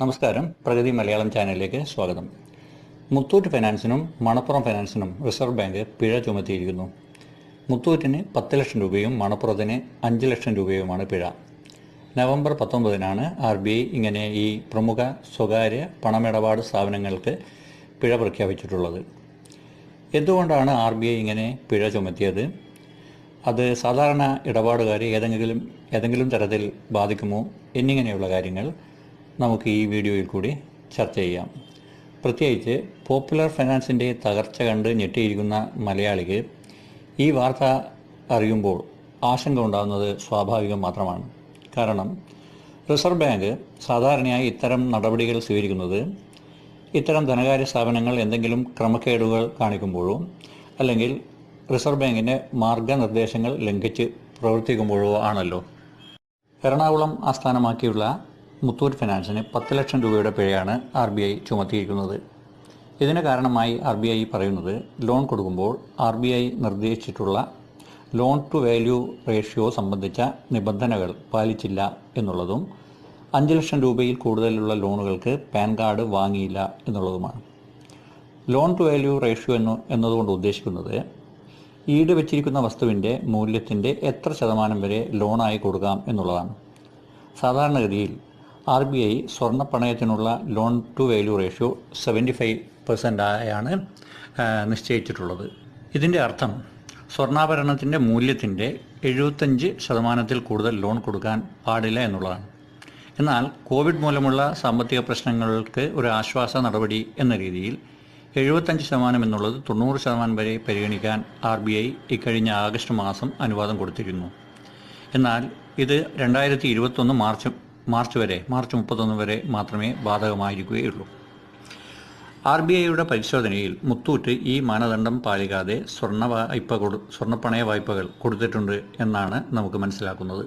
നമസ്കാരം. പ്രഗതി മലയാളം ചാനലിലേക്ക് സ്വാഗതം. മുത്തൂറ്റ് ഫൈനാൻസിനും മണപ്പുറം ഫൈനാൻസിനും റിസർവ് ബാങ്ക് പിഴ ചുമത്തിയിരിക്കുന്നു. മുത്തൂറ്റിന് പത്ത് ലക്ഷം രൂപയും മണപ്പുറത്തിന് അഞ്ച് ലക്ഷം രൂപയുമാണ് പിഴ. നവംബർ പത്തൊമ്പതിനാണ് ആർ ബി ഐ ഇങ്ങനെ ഈ പ്രമുഖ സ്വകാര്യ പണമിടപാട് സ്ഥാപനങ്ങൾക്ക് പിഴ പ്രഖ്യാപിച്ചിട്ടുള്ളത്. എന്തുകൊണ്ടാണ് ആർ ബി ഐ ഇങ്ങനെ പിഴ ചുമത്തിയത്? അത് സാധാരണ ഇടപാടുകാരെ ഏതെങ്കിലും ഏതെങ്കിലും തരത്തിൽ ബാധിക്കുമോ? എന്നിങ്ങനെയുള്ള കാര്യങ്ങൾ നമുക്ക് ഈ വീഡിയോയിൽ കൂടി ചർച്ച ചെയ്യാം. പ്രത്യേകിച്ച് പോപ്പുലർ ഫൈനാൻസിന്റെ തകർച്ച കണ്ട് ഞെട്ടിയിരിക്കുന്ന മലയാളിക്ക് ഈ വാർത്ത അറിയുമ്പോൾ ആശങ്ക ഉണ്ടാകുന്നത് സ്വാഭാവികം മാത്രമാണ്. കാരണം റിസർവ് ബാങ്ക് സാധാരണയായി ഇത്തരം നടപടികൾ സ്വീകരിക്കുന്നത് ഇത്തരം ധനകാര്യ സ്ഥാപനങ്ങൾ എന്തെങ്കിലും ക്രമക്കേടുകൾ കാണിക്കുമ്പോഴോ അല്ലെങ്കിൽ റിസർവ് ബാങ്കിന്റെ മാർഗനിർദ്ദേശങ്ങൾ ലംഘിച്ച് പ്രവർത്തിക്കുമ്പോഴോ ആണല്ലോ. എറണാകുളം ആസ്ഥാനമാക്കിയുള്ള മുത്തൂറ്റ് ഫിനാൻസിന് പത്ത് ലക്ഷം രൂപയുടെ പിഴയാണ് ആർ ബി ഐ ചുമത്തിയിരിക്കുന്നത്. ഇതിന് കാരണമായി ആർ ബി ഐ പറയുന്നത് ലോൺ കൊടുക്കുമ്പോൾ ആർ ബി ഐ നിർദ്ദേശിച്ചിട്ടുള്ള ലോൺ ടു വാല്യൂ റേഷ്യോ സംബന്ധിച്ച നിബന്ധനകൾ പാലിച്ചില്ല എന്നുള്ളതും അഞ്ച് ലക്ഷം രൂപയിൽ കൂടുതലുള്ള ലോണുകൾക്ക് പാൻ കാർഡ് വാങ്ങിയില്ല എന്നുള്ളതുമാണ്. ലോൺ ടു വാല്യൂ റേഷ്യോ എന്ന് എന്നതുകൊണ്ട് ഉദ്ദേശിക്കുന്നത് ഈട് വെച്ചിരിക്കുന്ന വസ്തുവിന്റെ മൂല്യത്തിന്റെ എത്ര ശതമാനം വരെ ലോണായി കൊടുക്കാം എന്നുള്ളതാണ്. സാധാരണഗതിയിൽ ആർ ബി ഐ സ്വർണ പണയത്തിനുള്ള loan to value ratio seventy five percent ആയാണ് നിശ്ചയിച്ചിട്ടുള്ളത്. ഇതിന്റെ അർത്ഥം സ്വർണാഭരണത്തിന്റെ മൂല്യത്തിന്റെ എഴുപത്തഞ്ച് ശതമാനത്തിൽ കൂടുതൽ ലോൺ കൊടുക്കാൻ പാടില്ല എന്നുള്ളതാണ്. എന്നാൽ കോവിഡ് മൂലമുള്ള സാമ്പത്തിക പ്രശ്നങ്ങൾക്ക് ഒരു ആശ്വാസ നടപടി എന്ന രീതിയിൽ എഴുപത്തഞ്ച് ശതമാനം എന്നുള്ളത് തൊണ്ണൂറ് ശതമാനം വരെ പരിഗണിക്കാൻ ആർ ബി ഐ ഇക്കഴിഞ്ഞ ആഗസ്റ്റ് മാസം അനുവാദം കൊടുത്തിരുന്നു. എന്നാൽ ഇത് രണ്ടായിരത്തി ഇരുപത്തൊന്ന് മാർച്ച് മാർച്ച് വരെ മാർച്ച് മുപ്പത്തൊന്ന് വരെ മാത്രമേ ബാധകമായിരിക്കുകയുള്ളൂ. ആർ ബി ഐയുടെ പരിശോധനയിൽ മുത്തൂറ്റ് ഈ മാനദണ്ഡം പാലിക്കാതെ സ്വർണ വായ്പ കൊടു സ്വർണപ്പണയ വായ്പകൾ കൊടുത്തിട്ടുണ്ട് എന്നാണ് നമുക്ക് മനസ്സിലാക്കുന്നത്.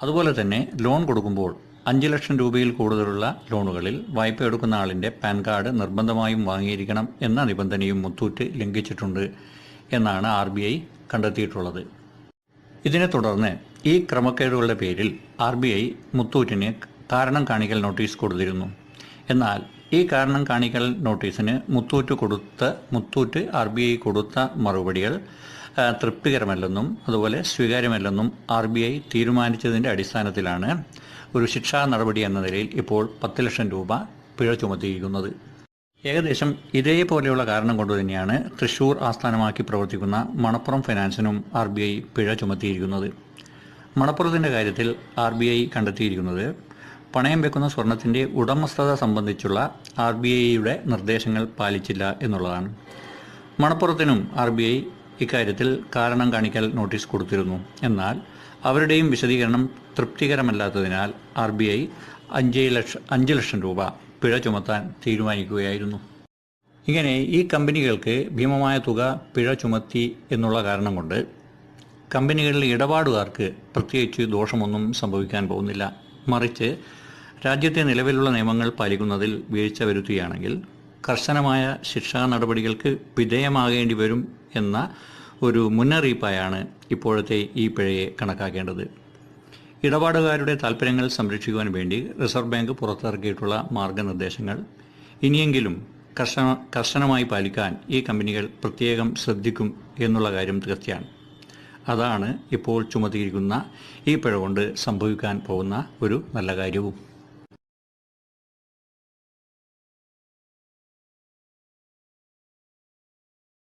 അതുപോലെ തന്നെ ലോൺ കൊടുക്കുമ്പോൾ അഞ്ച് ലക്ഷം രൂപയിൽ കൂടുതലുള്ള ലോണുകളിൽ വായ്പ എടുക്കുന്ന ആളിന്റെ പാൻ കാർഡ് നിർബന്ധമായും വാങ്ങിയിരിക്കണം എന്ന നിബന്ധനയും മുത്തൂറ്റ് ലംഘിച്ചിട്ടുണ്ട് എന്നാണ് ആർ കണ്ടെത്തിയിട്ടുള്ളത്. ഇതിനെ തുടർന്ന് ഈ ക്രമക്കേടുകളുടെ പേരിൽ ആർ ബി ഐ മുത്തൂറ്റിന് കാരണം കാണിക്കൽ നോട്ടീസ് കൊടുത്തിരുന്നു. എന്നാൽ ഈ കാരണം കാണിക്കൽ നോട്ടീസിന് മുത്തൂറ്റ് കൊടുത്ത മുത്തൂറ്റ് ആർ ബി ഐ കൊടുത്ത മറുപടികൾ തൃപ്തികരമല്ലെന്നും അതുപോലെ സ്വീകാര്യമല്ലെന്നും ആർ ബി ഐ തീരുമാനിച്ചതിന്റെ അടിസ്ഥാനത്തിലാണ് ഒരു ശിക്ഷാ നടപടി എന്ന നിലയിൽ ഇപ്പോൾ പത്ത് ലക്ഷം രൂപ പിഴ ചുമത്തിയിരിക്കുന്നത്. ഏകദേശം ഇതേപോലെയുള്ള കാരണം കൊണ്ട് തന്നെയാണ് തൃശൂർ ആസ്ഥാനമാക്കി പ്രവർത്തിക്കുന്ന മണപ്പുറം ഫിനാൻസിനും ആർ ബി ഐ പിഴ ചുമത്തിയിരിക്കുന്നത്. മണപ്പുറത്തിന്റെ കാര്യത്തിൽ ആർ ബി ഐ കണ്ടെത്തിയിരിക്കുന്നത് പണയം വെക്കുന്ന സ്വർണത്തിന്റെ ഉടമസ്ഥത സംബന്ധിച്ചുള്ള ആർ ബി ഐയുടെ നിർദ്ദേശങ്ങൾ പാലിച്ചില്ല എന്നുള്ളതാണ്. മണപ്പുറത്തിനും ആർ ബി ഐ ഇക്കാര്യത്തിൽ കാരണം കാണിക്കൽ നോട്ടീസ് കൊടുത്തിരുന്നു. എന്നാൽ അവരുടെയും വിശദീകരണം തൃപ്തികരമല്ലാത്തതിനാൽ ആർ ബി ഐ അഞ്ച് ലക്ഷം അഞ്ച് ലക്ഷം രൂപ പിഴ ചുമത്താൻ തീരുമാനിക്കുകയായിരുന്നു. ഇങ്ങനെ ഈ കമ്പനികൾക്ക് ഭീമമായ തുക പിഴ ചുമത്തി എന്നുള്ള കാരണം കൊണ്ട് കമ്പനികളിലെ ഇടപാടുകാർക്ക് പ്രത്യേകിച്ച് ദോഷമൊന്നും സംഭവിക്കാൻ പോകുന്നില്ല. മറിച്ച് രാജ്യത്തെ നിലവിലുള്ള നിയമങ്ങൾ പാലിക്കുന്നതിൽ വീഴ്ച വരുത്തുകയാണെങ്കിൽ കർശനമായ ശിക്ഷാ നടപടികൾക്ക് വിധേയമാകേണ്ടി വരും എന്ന ഒരു മുന്നറിയിപ്പായാണ് ഇപ്പോഴത്തെ ഈ പിഴയെ കണക്കാക്കേണ്ടത്. ഇടപാടുകാരുടെ താൽപ്പര്യങ്ങൾ സംരക്ഷിക്കുവാൻ വേണ്ടി റിസർവ് ബാങ്ക് പുറത്തിറക്കിയിട്ടുള്ള മാർഗനിർദ്ദേശങ്ങൾ ഇനിയെങ്കിലും കർശന കർശനമായി പാലിക്കാൻ ഈ കമ്പനികൾ പ്രത്യേകം ശ്രദ്ധിക്കും എന്നുള്ള കാര്യം തീർച്ചയാണ് അതാണ് ഇപ്പോൾ ചുമത്തിയിരിക്കുന്ന ഈ പിഴ കൊണ്ട് സംഭവിക്കാൻ പോകുന്ന ഒരു നല്ല കാര്യവും.